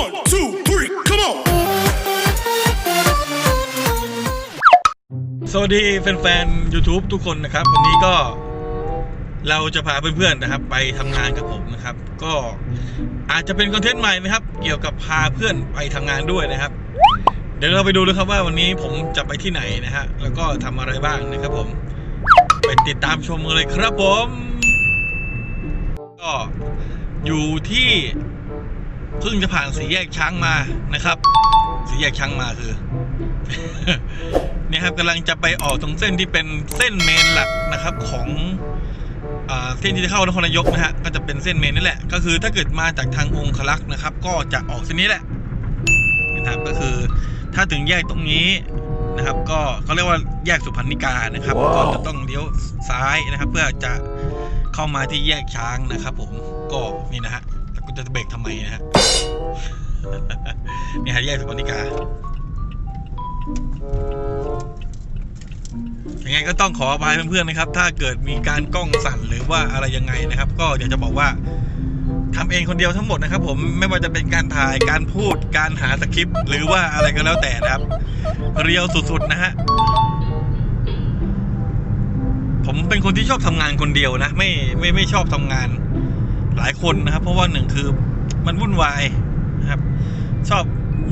One, two, three, come on! สวัสดีแฟนๆ YouTube ทุกคนนะครับ วันนี้ก็เราจะพาเพื่อนๆนะครับ ไปทำงานกับผมนะครับ ก็อาจจะเป็นคอนเทนต์ใหม่นะครับ เกี่ยวกับพาเพื่อนไปทำงานด้วยนะครับ เดี๋ยวเราไปดูเลยครับว่าวันนี้ผมจะไปที่ไหนนะฮะแล้วก็ทำอะไรบ้างนะครับผมไปติดตามชมกันเลยครับผม ก็อยู่ที่ เพิ่งจะผ่านสีแยกช้างมานะครับ สีแยกช้างมาคือเนี่ยครับกำลังจะไปออกตรงเส้นที่เป็นเส้นเมนหลักนะครับของอาเส้นที่จะเข้านครนายกนะฮะก็จะเป็นเส้นเมนนี่แหละ ก็คือถ้าเกิดมาจากทางองคลักษ์นะครับ ก็จะออกเส้นนี้แหละนะครับก็คือถ้าถึงแยกตรงนี้นะครับ ก็เขาเรียกว่าแยกสุพรรณิกานะครับก็จะต้องเลี้ยวซ้ายนะครับ เพื่อจะเข้ามาที่แยกช้างนะครับ ผมก็นี่นะฮะแล้ว กูจะเบรกทำไมนะฮะนี่ฮะแยกสุพรรณิกายังไงก็ต้องขออภัยเพื่อนๆนะครับ ถ้าเกิดมีการกล้องสั่นหรือว่าอะไรยังไงนะครับ ก็อยากจะบอกว่าทำเองคนเดียวทั้งหมดนะครับ ผมไม่ว่าจะเป็นการถ่ายการพูดการหาสคริปต์หรือว่าอะไรก็แล้วแต่นะครับ เรียวสุดๆนะฮะผมเป็นคนที่ชอบทำงานคนเดียวนะ ไม่ไม่ไม่ชอบทำงาน หลายคนนะครับ เพราะว่าหนึ่งคือมันวุ่นวายนะครับ ชอบ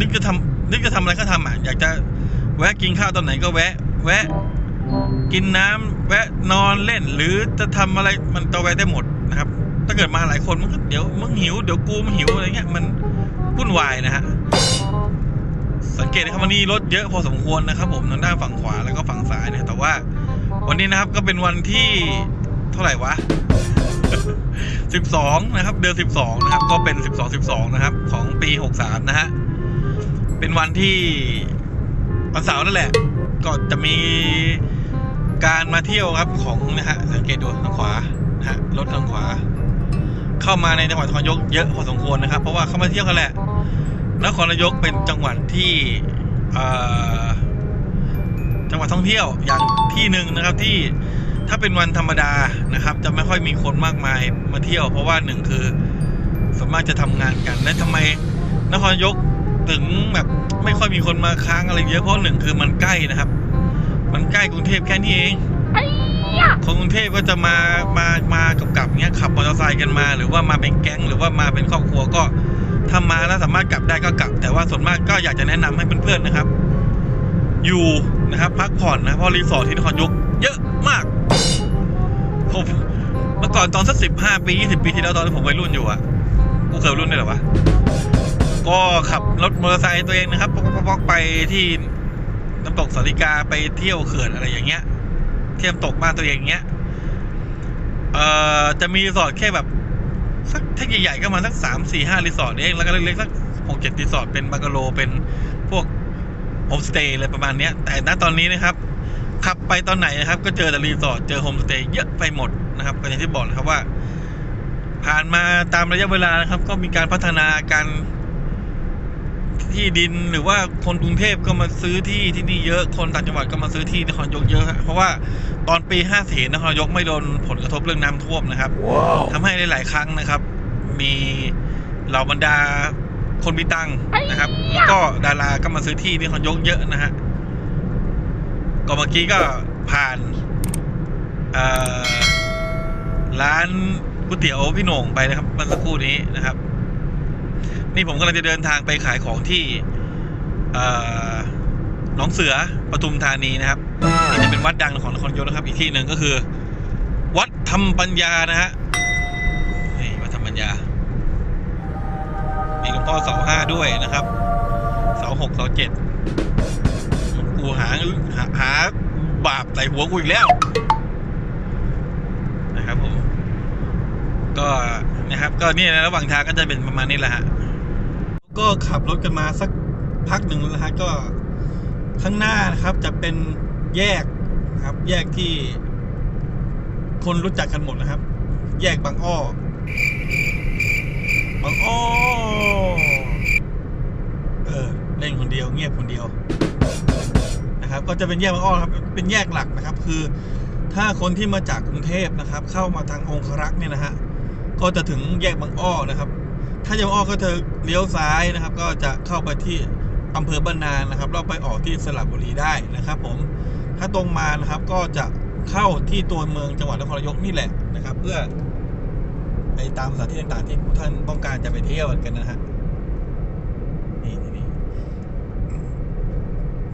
นึกจะทำนึกจะทำอะไรก็ทำอะอยากจะแวะกินข้าวตอนไหนก็แวะ แวะ กินน้ำแวะนอนเล่น หรือจะทำอะไรมันตัวแวะได้หมดนะครับ ถ้าเกิดมาหลายคนมันก็เดี๋ยวมึงหิวเดี๋ยวกูมึงหิวอะไรเงี้ยมันวุ่นวายนะฮะสังเกตนะครับวันนี้รถเยอะพอสมควรนะครับผมทางด้านฝั่งขวาแล้วก็ฝั่งซ้ายนะแต่ว่า วันนี้นะครับก็เป็นวันที่เท่าไหร่วะ 12 นะครับ เดือน 12 นะครับ ก็เป็น 12 12 นะครับ ของปี 63 นะฮะ เป็นวันที่วันเสาร์นั่นแหละ ก็จะมีการมาเที่ยวครับของนะฮะสังเกตดูทางขวานะฮะรถทางขวา เข้ามาในจังหวัดนครนายกเยอะพอสมควรนะครับ เพราะว่าเข้ามาเที่ยวกันแหละนครนายกเป็นจังหวัดที่จังหวัดท่องเที่ยวอย่างที่หนึ่งนะครับที่ ถ้าเป็นวันธรรมดานะครับ จะไม่ค่อยมีคนมากมายมาเที่ยว เพราะว่าหนึ่งคือส่วนมากจะทำงานกัน และทำไมนครนายกถึงแบบไม่ค่อยมีคนมาค้างอะไรเยอะเพราะหนึ่งคือมันใกล้นะครับ มันใกล้กรุงเทพแค่นี้เองคนกรุงเทพก็จะมามามากับกับเนี้ยขับมอเตอร์ไซค์กันมา หรือว่ามาเป็นแก๊งหรือว่ามาเป็นครอบครัวก็ถ้ามาแล้วสามารถกลับได้ก็กลับ แต่ว่าส่วนมากก็อยากจะแนะนำให้เพื่อนๆนะครับ อยู่นะครับพักผ่อนนะเพราะรีสอร์ทที่นครนายกเยอะมาก ผมเมื่อก่อนตอนสักสิบห้าปียี่สิบปีที่แล้วตอนที่ผมวัยรุ่นอยู่อะกูเคยรุ่นได้วยหรอวะก็ขับรถมอเตอร์ไซค์ตัวเองนะครับปอกๆไปที่น้ำตกสาริกาไปเที่ยวเขื่อนอะไรอย่างเงี้ย เที่ยวตกบ้านตัวเองอย่างเงี้ยเอ่อจะมีรีสอร์ทแค่แบบสักถ้าใหญ่ๆก็มาสักสามสี่ห้ารีสอร์ทเองแล้วก็เล็กๆสักหกเจ็ดรีสอร์ทเป็นบังกะโลเป็นพวกโฮมสเตย์อะไรประมาณเนี้ย แต่ณตอนนี้นะครับ ขับไปตอนไหนนะครับ ก็เจอแต่รีสอร์ทเจอโฮมสเตย์เยอะไปหมดนะครับก็อย่างที่บอกนะครับว่า ผ่านมาตามระยะเวลานะครับ ก็มีการพัฒนาการที่ดินหรือว่าคนกรุงเทพก็มาซื้อที่ที่นี่เยอะคนต่างจังหวัดก็มาซื้อที่นครนายกเยอะฮะเพราะว่าตอนปี54นครนายกไม่โดนผลกระทบเรื่องน้ำท่วมนะครับทำให้หลาย ๆ ครั้งนะครับ มีเหล่าบรรดาคนมีตังค์นะครับ แล้วก็ดาราก็มาซื้อที่ที่นครนายกเยอะนะฮะ ก็เมื่อกี้ก็ผ่านร้านก๋วยเตี๋ยวพี่โหน่งไปนะครับเมื่อสักครู่นี้นะครับ นี่ผมกำลังจะเดินทางไปขายของที่เอ่อหนองเสือปทุมธานีนะครับนี่จะเป็นวัดดังของนครนายกนะครับ อีกที่หนึ่งก็คือ วัดธรรมปัญญานะฮะนี่วัดธรรมปัญญามีหลวงพ่อเสาห้าด้วยนะครับ เสาหกเสาเจ็ดาปใส่หัวกูอีกแล้ว นะครับผม ก็นะครับ ก็นี่นะระหว่างทางก็จะเป็นประมาณนี้แหละฮะ ก็ขับรถกันมาสักพักหนึ่งแล้วฮะก็ข้างหน้านะครับจะเป็นแยกนะครับ แยกที่ คนรู้จักกันหมดนะครับ แยกบางอ้อบางอ้อเออเล่นคนเดียวเงียบคนเดียว นะครับ ก็จะเป็นแยกบางอ้อครับ เป็นแยกหลักนะครับ คือถ้าคนที่มาจากกรุงเทพนะครับ เข้ามาทางองครักษ์เนี่ยนะฮะ ก็จะถึงแยกบางอ้อนะครับ ถ้าจะอ้อก็เธอเลี้ยวซ้ายนะครับ ก็จะเข้าไปที่อำเภอบ้านนานะครับเราไปออกที่สระบุรีได้นะครับ ผม ถ้าตรงมานะครับก็จะเข้าที่ตัวเมืองจังหวัดนครนายกนี่แหละนะครับ เพื่อไปตามสถานที่ต่างๆที่ท่านต้องการจะไปเที่ยวกันนะฮะนี่นี่นี่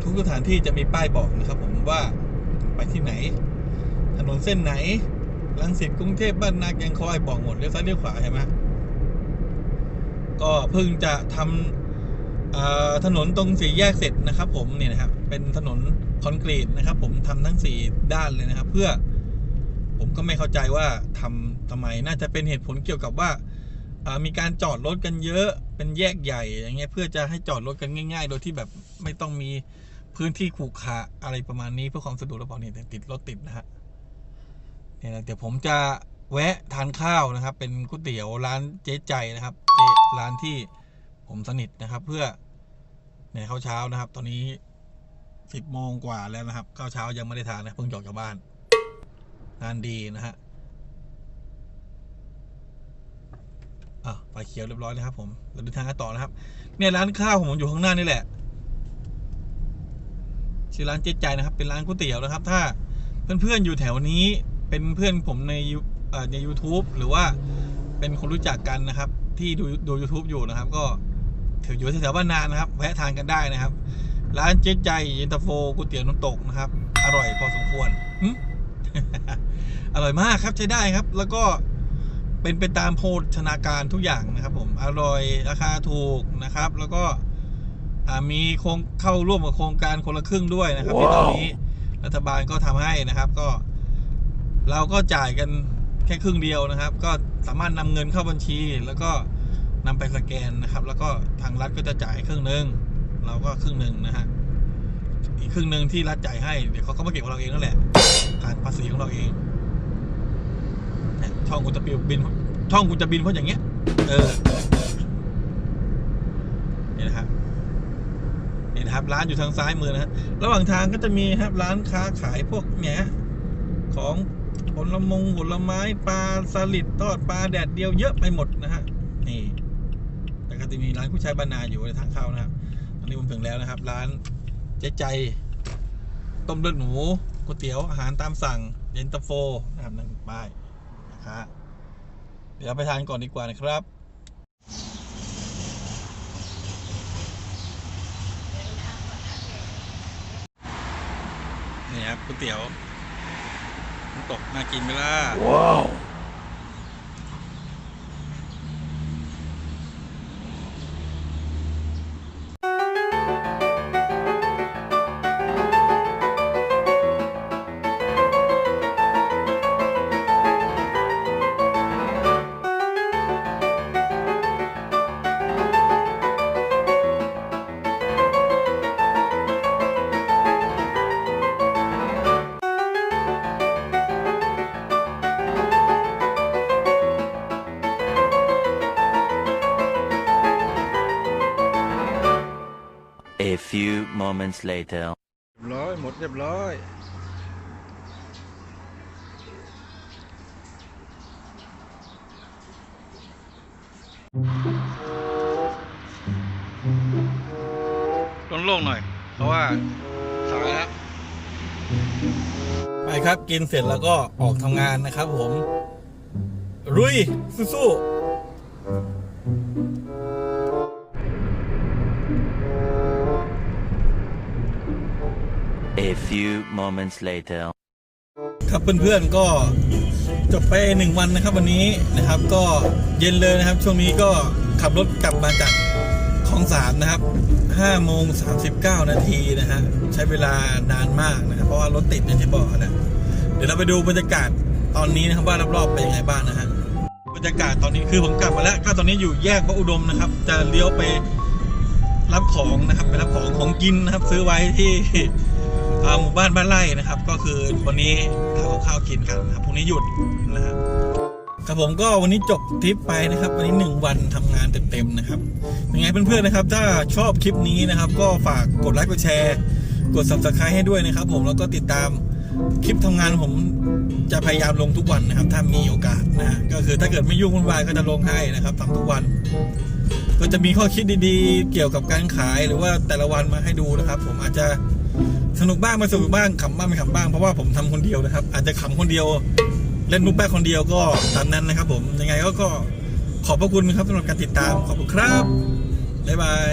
ทุกสถานที่จะมีป้ายบอกนะครับ ผมว่าไปที่ไหน ถนนเส้นไหนลังสิตกรุงเทพบ้านนาแกงคอยบอกหมดเลี้ยวซ้ายเลี้ยวขวาใช่ไหมก็เพิ่งจะทำเอ่อถนนตรงสี่แยกเสร็จนะครับ ผมนี่นะครับเป็นถนนคอนกรีตนะครับ ผมทำทั้งสี่ด้านเลยนะครับ เพื่อผมก็ไม่เข้าใจว่าทำทำไมน่าจะเป็นเหตุผลเกี่ยวกับว่ามีการจอดรถกันเยอะเป็นแยกใหญ่อย่างเงี้ยเพื่อจะให้จอดรถกันง่าย ๆ โดยที่แบบไม่ต้องมี พื้นที่ขรุขระอะไรประมาณนี้เพื่อความสะดวกระเป๋านี่ติดรถติดนะฮะเนี่ยนะเดี๋ยวผมจะแวะทานข้าวนะครับ เป็นก๋วยเตี๋ยวร้านเจ๊ใจนะครับเจ๊ร้านที่ผมสนิทนะครับ เพื่อเนี่ยข้าวเช้านะครับ ตอนนี้สิบโมงกว่าแล้วนะครับข้าวเช้ายังไม่ได้ทานนะเพิ่งออกจากบ้าน งานดีนะฮะอะไฟเขียวเรียบร้อยนะครับผมเราเดินทางกันต่อนะครับ เนี่ยร้านข้าวของผมอยู่ข้างหน้านี่แหละ ชื่อร้านเจ๊ใจนะครับ เป็นร้านก๋วยเตี๋ยวนะครับ ถ้าเพื่อนๆอยู่แถวนี้เป็นเพื่อนผมในยูใน u t u b e หรือว่าเป็นคนรู้จักกันนะครับ ที่ดูดู YouTube อยู่นะครับ ก็ถืออยู่แถวๆบ้านนานะครับแวะทานกันได้นะครับ ร้านเจ๊ใจเย็นตาโฟก๋วยเตี๋ยวน้ำตกนะครับ อร่อยพอสมควรอร่อยมากครับใช้ได้ครับ แล้วก็เป็นไปตามโภชนาการทุกอย่างนะครับ ผมอร่อยราคาถูกนะครับ แล้วก็ มีโครงเข้าร่วมกับโครงการคนละครึ่งด้วยนะครับที่ตอนนี้รัฐบาลก็ทำให้นะครับก็ เราก็จ่ายกันแค่ครึ่งเดียวนะครับ ก็สามารถนำเงินเข้าบัญชี แล้วก็นำไปสแกนนะครับ แล้วก็ทางรัฐก็จะจ่ายครึ่งหนึ่งเราก็ครึ่งหนึ่งนะฮะอีกครึ่งหนึ่งที่รัฐจ่ายให้เดี๋ยวเขาก็มาเก็บของเราเองนั่นแหละผ่านภาษีของเราเองเนี่ยช่องกูจะบินบินช่องกูจะบินเพราะอย่างเงี้ย เออนี่นะครับ นะครับร้านอยู่ทางซ้ายมือนะฮะระหว่างทางก็จะมีครับร้านค้าขายพวกเนี้ยของผลมงผลไม้ปลาสลิดทอดปลาแดดเดียวเยอะไปหมดนะฮะนี่แล้วก็จะมีร้านผู้ชายบรรณาอยู่ในทางเข้านะครับตอนนี้ผมถึงแล้วนะครับ ร้านเจ๊ใจต้มเลือดหมูก๋วยเตี๋ยวอาหารตามสั่งเย็นตาโฟนะครับนั่นป้ายนะครับเดี๋ยวไปทานก่อนดีกว่านะครับ ครับก๋วยเตี๋ยวน้ำตกน่ากินไหมล่ะว้าว few moments later. เรียบร้อย หมดเรียบร้อยโล่งๆหน่อย เพราะว่าสายแล้วไปครับกินเสร็จแล้วก็ออกทำงานนะครับผม รุยสู้ๆ A few moments later. ครับเพื่อนๆก็จบไปหนึ่งวันนะครับวันนี้นะครับก็เย็นเลยนะครับ ช่วงนี้ก็ขับรถกลับมาจากคลองสามนะครับห้าโมงสามสิบเก้านาทีนะฮะใช้เวลานานมากนะครับเพราะว่ารถติดอย่างที่บอกนะเดี๋ยวเราไปดูบรรยากาศตอนนี้นะครับว่ารอบๆเป็นยังไงบ้างนะฮะบรรยากาศตอนนี้คือผมกลับมาแล้วก็ตอนนี้อยู่แยกพระอุดมนะครับ จะเลี้ยวไปรับของนะครับไปรับของของกินนะครับ ซื้อไว้ที่ หมู่บ้านบ้านไร่นะครับ ก็คือวันนี้ทำกับข้าวกินกันนะครับพรุ่งนี้หยุดนะครับครับผมก็วันนี้จบทริปไปนะครับ วันนี้หนึ่งวันทำงานเต็มๆนะครับยังไงเพื่อนๆนะครับ ถ้าชอบคลิปนี้นะครับ ก็ฝากกดไลค์กดแชร์ กด subscribe ให้ด้วยนะครับ ผมแล้วก็ติดตามคลิปทำงานผมจะพยายามลงทุกวันนะครับ ถ้ามีโอกาสนะก็คือถ้าเกิดไม่ยุ่งวุ่นวายก็จะลงให้นะครับทำทุกวัน ก็จะมีข้อคิดดีๆ เกี่ยวกับการขายหรือว่าแต่ละวันมาให้ดูนะครับ ผมอาจจะ สนุกบ้างไม่สนุกบ้างขำบ้างไม่ขำบ้างเพราะว่าผมทำคนเดียวนะครับ อาจจะขำคนเดียว เล่นมุกแป๊กคนเดียวก็ตามนั้นนะครับ ผมยังไงก็ก็ขอบพระคุณครับสำหรับการติดตามขอบคุณครับบ๊ายบาย